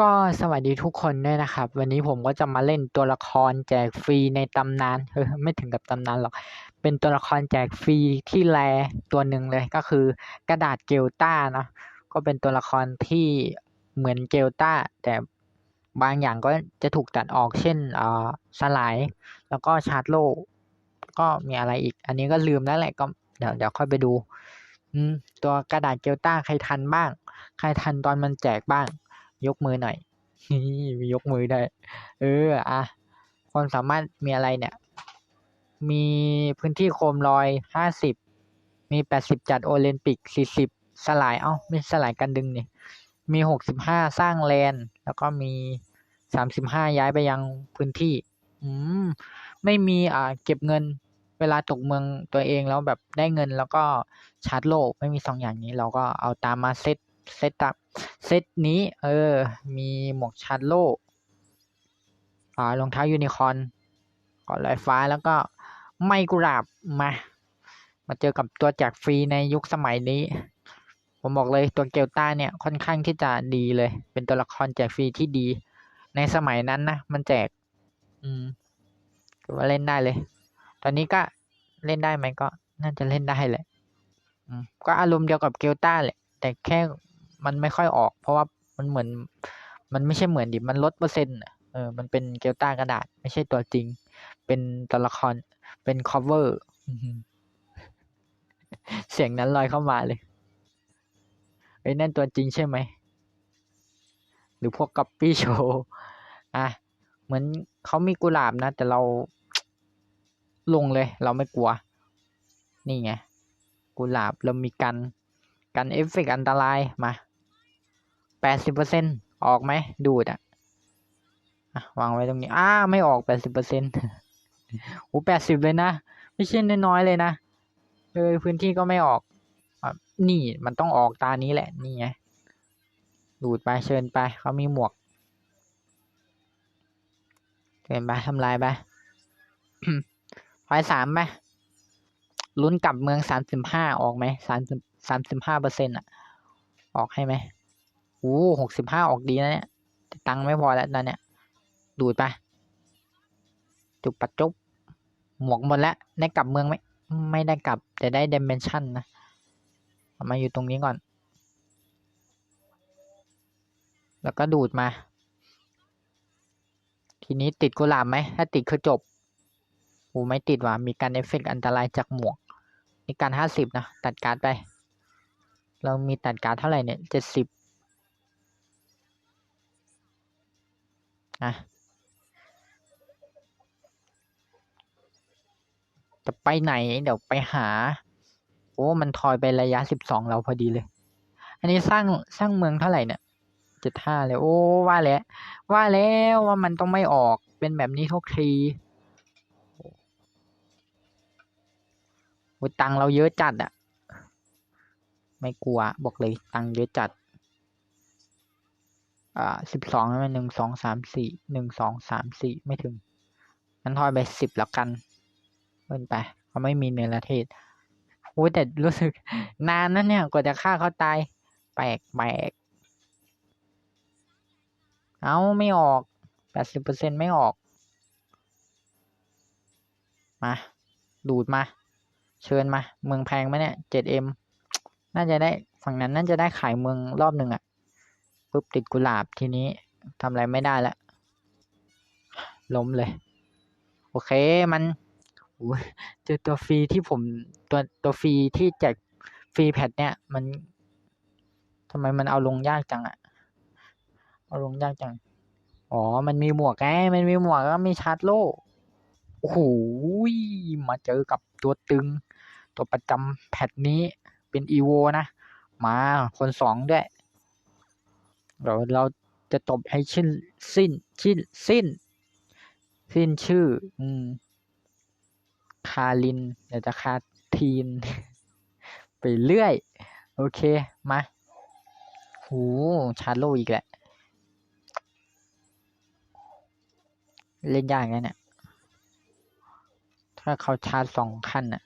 ก็สวัสดีทุกคนด้วยนะครับ วันนี้ผมก็จะมาเล่นตัวละครแจกฟรีในตำนานเออไม่ถึงกับตำนานหรอก เป็นตัวละครแจกฟรีที่แรตัวหนึ่งเลยก็คือกระดาษเกลต้าเนาะก็เป็นตัวละครที่เหมือนเกลต้า แต่บางอย่างก็จะถูกตัดออกเช่นอ่าสลาย แล้วก็ชาร์จโลก็มีอะไรอีก อันนี้ก็ลืมแล้วแหละก็เดี๋ยวเดี๋ยวค่อยไปดูอืมตัวกระดาษเกลต้าใครทันบ้าง ใครทันตอนมันแจกบ้าง ยกมือหน่อยมียกมือได้ เอออะความสามารถมีอะไรเนี่ย มีพื้นที่โคมลอยห้าสิบมีแปดสิบจัดโอลิมปิกสี่สิบสลายเอ้าไม่สลายกันดึงนี่มีหกสิบห้าสร้างแลนแล้วก็มีสามสิบห้าย้ายไปยังพื้นที่ อืมไม่มีอ่าเก็บเงินเวลาตกเมืองตัวเองแล้วแบบได้เงินแล้วก็ชาร์จโลกไม่มีสองอย่างนี้ เราก็เอาตามมาเซต เซตตับเซตนี้ เออ มีหมวกชาร์โลอ่ารองเท้ายูนิคอนก่อนลอยฟ้าแล้วก็ไม่กุหลาบมา มาเจอกับตัวแจกฟรีในยุคสมัยนี้ ผมบอกเลยตัวเกลต้าเนี่ยค่อนข้างที่จะดีเลย เป็นตัวละครแจกฟรีที่ดี ในสมัยนั้นนะ มันแจก อืมถือว่าเล่นได้เลย ตอนนี้ก็เล่นได้ไหมก็น่าจะเล่นได้แหละก็อารมณ์เดียวกับเกลต้าแหละ แต่แค่ มันไม่ค่อยออก เพราะว่ามันเหมือน มันไม่ใช่เหมือนดิมันลดเปอร์เซ็นต์อะเออมันเป็นเกลต้ากระดาษ ไม่ใช่ตัวจริง เป็นตัวละครเป็น cover อื้อหือเสียงนั้นลอยเข้ามาเลยไอ้ยนั่นตัวจริงใช่ไหม หรือพวกกัปปี้โชว์อะ เหมือนเขามีกุหลาบนะ แต่เราลงเลย เราไม่กลัว นี่ไง กุหลาบเรามีกัน กันเอฟเฟกต์อันตรายมา แปดสิบเปอร์เซ็นออกไหมดูดอะวางไว้ตรงนี้ อ้าไม่ออกแปดสิบเปอร์เซ็นต์โอ้แปดสิบเลยนะ ไม่ใช่น้อยๆเลยนะเออพื้นที่ก็ไม่ออกอนี่มันต้องออกตานี้แหละ นี่ไง ดูดไปเชิญไป เขามีหมวกเชิญไปทำลายไปไฟสามไหมลุ้นกลับเมืองสามสิบห้าออกไหมสามสิบสามสิบห้าเปอร์เซ็นต์อะ ออกให้ไหม อ้หกสิบห้าออกดีนะเนี่ยตังค์ไม่พอแล้วตอนเนี้ย ดูดไป จุบปัดจุบหมวกหมดแล้วได้กลับเมืองไหมไม่ได้กลับ แต่ได้เด m เ n นชั่นนะมาอยู่ตรงนี้ก่อน แล้วก็ดูดมา ทีนี้ติดกุหลาบไหม ถ้าติดคือจบโอ้ไม่ติดว่ะมีการเอฟเฟกอันตรายจากหมวก นี่การห้าสิบนะ ตัดการ์ดไป เรามีตัดการ์ดเท่าไหร่เนี่ยเจ็ดสิบะจะไปไหนเดี๋ยวไปหา โอ้มันทอยไประยะสิบสองเราพอดีเลย อันนี้สร้างสร้างเมืองเท่าไหร่เนี่ยเจ็ดห้าเลยโอ้ว่าแล้วว่าแล้วว่ามันต้องไม่ออกเป็นแบบนี้ทุกทีตังเราเยอะจัดอะไม่กลัวบอกเลยตังเยอะจัด อ่าสิบสองมันหนึ่งสองสามสี่หนึ่งสองสามสี่ไม่ถึงงั้นทอยไปสิบแล้วกันเพิ่นไปเขาไม่มีเนื้อละเทศโอ้แต่รู้สึกนานนะเนี่ยกว่าจะฆ่าเขาตายแปลกแปลกเอาไม่ออกแปดสิบเปอร์เซ็นไม่ออก มา ดูดมา เชิญมา เมืองแพงไหมเนี่ยเจ็ดเอ็มน่าจะได้ฝั่งนั้นน่าจะได้ขายเมืองรอบหนึ่งอะ ปุ๊บติดกุหลาบทีนี้ทำอะไรไม่ได้แล้วล้มเลย โอเคมันเจอตัวฟรีที่ผมตัวตัวฟรีที่แจกฟรีแพทเนี่ย มันทำไมมันเอาลงยากจังอะเอาลงยากจัง อ๋อ มันมีหมวกไงมันมีหมวกแล้วก็มีชาร์จโล่โอ้โหมาเจอกับตัวตึง ตัวประจำแพทนี้เป็นอีโวนะ มาคนสองด้วย เดี๋ยวเราจะจบให้ชิ้นสิ้นชิ้นสิ้น สิ้นชื่อ อืม คารินเดี๋ยวจะคาทีน ไปเรื่อย โอเค มาโหชาร์โลอีกแหละ เล่นยากนะเนี่ย ถ้าเขาชาร์จสองขั้นน่ะ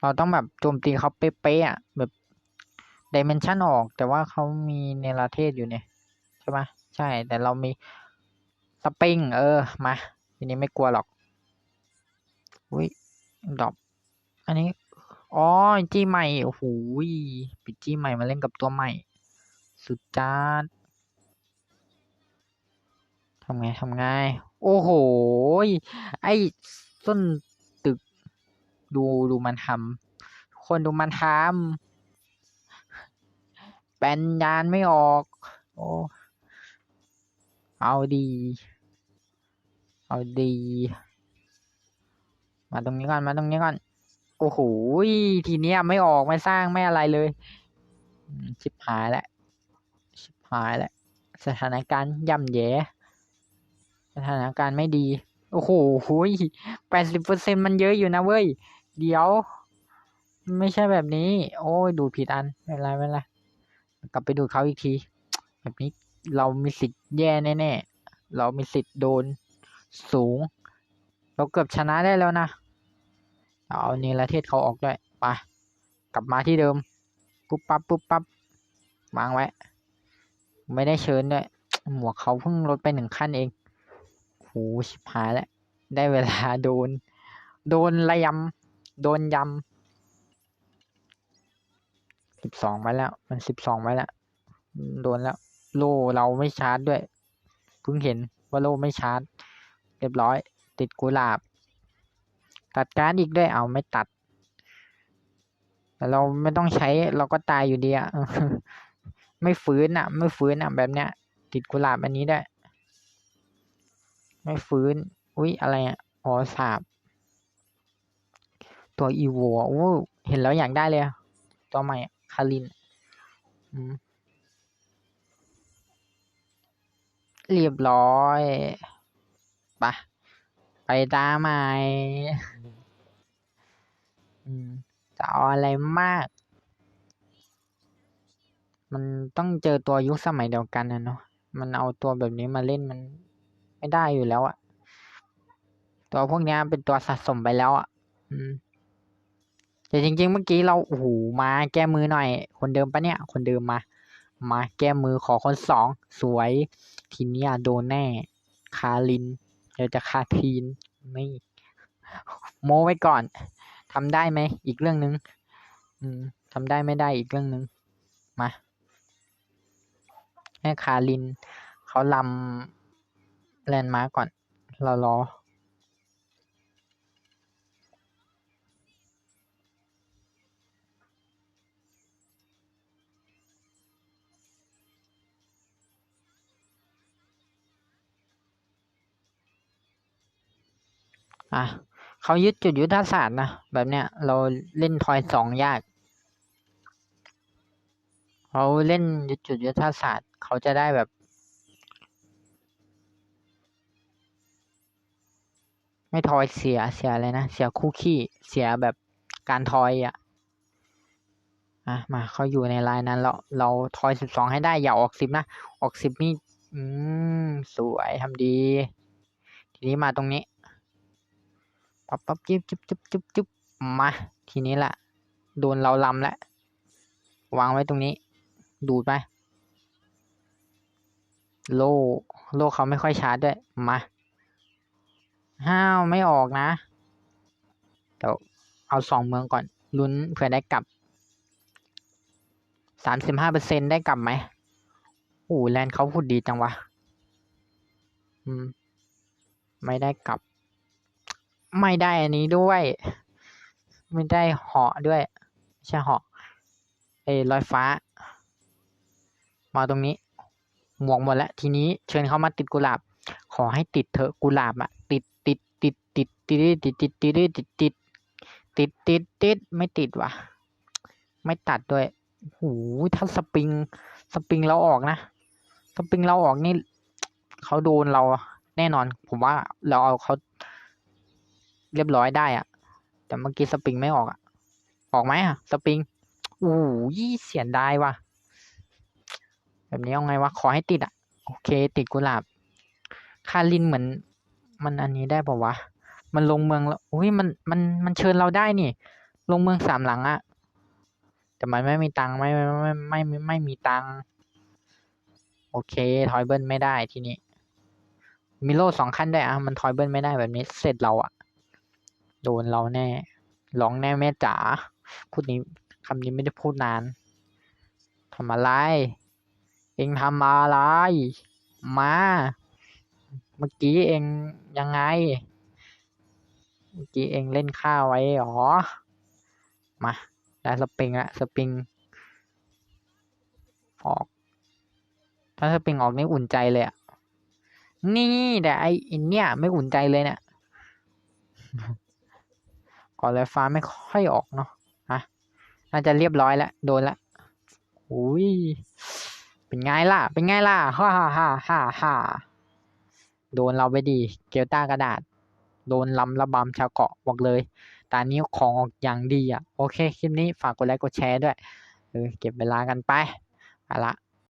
เราต้องแบบโจมตีเขาเป๊ะๆอะแบบ ดิเมนชันออก แต่ว่าเขามีเนราเทศอยู่เนี่ย ใช่ไหมใช่ แต่เรามีสปริง เออ มา ทีนี้ไม่กลัวหรอกอุ้ยดรอปอันนี้ อ๋อ จี้ใหม่ โอ้โหปิดจี้ใหม่มาเล่นกับตัวใหม่ สุดจ้าดทำไงทำไง โอ้โห ไอ้ส้นตึก ดูดูมันทำคนดูมันทำ แปนยานไม่ออก โอ้เอาดี เอาดี มาตรงนี้ก่อน มาตรงนี้ก่อน โอ้โห ทีเนี้ยไม่ออกไม่สร้างไม่อะไรเลย ชิบหายแล้ว ชิบหายแล้ว สถานการณ์ย่ำแย่ สถานการณ์ไม่ดี โอ้โหแปดสิบเปอร์เซ็นมันเยอะอยู่นะเว้ย เดี๋ยว ไม่ใช่แบบนี้ โอ้ยดูผิดอัน ไม่เป็นไรไม่เป็นไร กลับไปดูเขาอีกที แบบนี้เรามีสิทธิ์แย่แน่ๆ เรามีสิทธิ์โดนสูง เราเกือบชนะได้แล้วนะ เอาเนรเทศเขาออกด้วยไปกลับมาที่เดิม ปุ๊บปั๊บปุ๊บปั๊บวางไว้ ไม่ได้เชิญด้วยหมวกเขาเพิ่งลดไปหนึ่งขั้นเองโหชิบหายแล้ว ได้เวลาโดน โดนระยำ โดนยำ สิบสองไปแล้ว มันสิบสองไปแล้ว โดนแล้ว โล่เราไม่ชาร์จด้วย เพิ่งเห็นว่าโล่ไม่ชาร์จ เรียบร้อย ติดกุหลาบ ตัดการอีกด้วย เอาไม่ตัด แต่เราไม่ต้องใช้เราก็ตายอยู่ดีอะไม่ฟื้นอะไม่ฟื้นอะแบบเนี้ย ติดกุหลาบอันนี้ได้ ไม่ฟื้น อุ๊ยอะไรอะอ๋อสาบตัวอีโวโอ้เห็นแล้วอยากได้เลย ตัวใหม่ คารินเรียบร้อยปะไปตาใหม่จะเอาอะไรมาก มันต้องเจอตัวยุคสมัยเดียวกันนะเนาะ มันเอาตัวแบบนี้มาเล่นมันไม่ได้อยู่แล้วอะตัวพวกนี้เป็นตัวสะสมไปแล้วอะอืม แต่จริงๆ เมื่อกี้เราโอ้โหมาแก้มือหน่อย คนเดิมปะเนี่ย คนเดิมมา มาแก้มือขอคนสองสวยทีนี้โดนแน่ คารินเดี๋ยวจะคาทีนไม่โมไว้ก่อนทำได้ไหมอีกเรื่องหนึง่งอืมทำได้ไม่ได้อีกเรื่องหนึง่งมาให้คารินเขาลำแลนด์มาร์กก่อน เรารอ อะเขายึดจุดยุทธศาสตร์นะ แบบเนี้ย เราเล่นทอยสองยากเขาเล่นยึดจุดยุทธศาสตร์ เขาจะได้แบบไม่ทอยเสียเสียอะไรนะ เสียคู่ขี้เสียแบบการทอยอะอะมาเขาอยู่ในลายนั้นเราเราทอยสิบสองให้ได้อย่าออกสิบนะ ออกสิบนี่ อืม สวยทำดี ทีนี้มาตรงนี้ ปั๊บปั๊บจิ๊บจิ๊บจิ๊บจิ๊บจิ๊บมา ทีนี้แหละโดนเราลำแล้ววางไว้ตรงนี้ ดูดไป โลโลเขาไม่ค่อยชาร์จด้วย มา ห้าวไม่ออกนะเดี๋ยวเอาสองเมืองก่อน ลุ้นเผื่อได้กลับสามสิบห้าเปอร์เซ็นได้กลับไหมโอ้แลนเขาพูดดีจังวะ อืม ไม่ได้กลับ ไม่ได้อันนี้ด้วย ไม่ได้เหาะด้วยใช่เหาะเอ้ลอยฟ้า มาตรงนี้ หมวกหมดแล้ว ทีนี้เชิญเขามาติดกุหลาบ ขอให้ติดเถอะกุหลาบอะติดติดติดติดติดติดติดติดติดติดติดติดติดไม่ติดว่ะ ไม่ตัดด้วยโอ้ถ้าสปริง สปริงเราออกนะ สปริงเราออกนี่เขาโดนเราแน่นอน ผมว่าเราเอาเขา เรียบร้อยได้อะแต่เมื่อกี้สปริงไม่ออกอะออกไหมอะสปริงโอ้ยเสียดายว่ะ แบบนี้เอาไงวะขอให้ติดอะโอเค ติดกุหลาบคารินเหมือน มันอันนี้ได้ป่าวะ มันลงเมืองแล้วอุ้ยมันมันมันเชิญเราได้นี่ ลงเมืองสามหลังอะแต่มันไม่มีตังค์ไม่ไม่ไม่ไม่ไม่มีตังค์โอเค ทอยเบิลไม่ได้ทีนี้มิโลสองขั้นได้อะมันทอยเบิลไม่ได้แบบนี้เสร็จเราอะ โดนเราแน่ ร้องแน่แม่จ๋า พูดนี้คำนี้ไม่ได้พูดนาน ทำอะไร เองทำอะไร มา เมื่อกี้เองยังไง เมื่อกี้เองเล่นข้าวไว้หรอ มา ได้สปริงละสปริง ออก ถ้าสปริงออกนี่อุ่นใจเลยอะนี่แต่ไออินเนี่ย ไม่อุ่นใจเลยเนี่ย ก่อนเลยฟ้าไม่ค่อยออกเนาะฮะน่าจะเรียบร้อยแล้วโดนละอุ้ยเป็นไงล่ะ เป็นไงล่ะฮ่าฮ่าฮ่าฮ่าฮ่าโดนเราไปดี เกลต้ากระดาษ โดนลำระบำชาวเกาะบอกเลย ตานี้ของออกอย่างดีอะ โอเค คลิปนี้ฝากกดไลค์กดแชร์ด้วย เออเก็บเวลากันไปเอาละ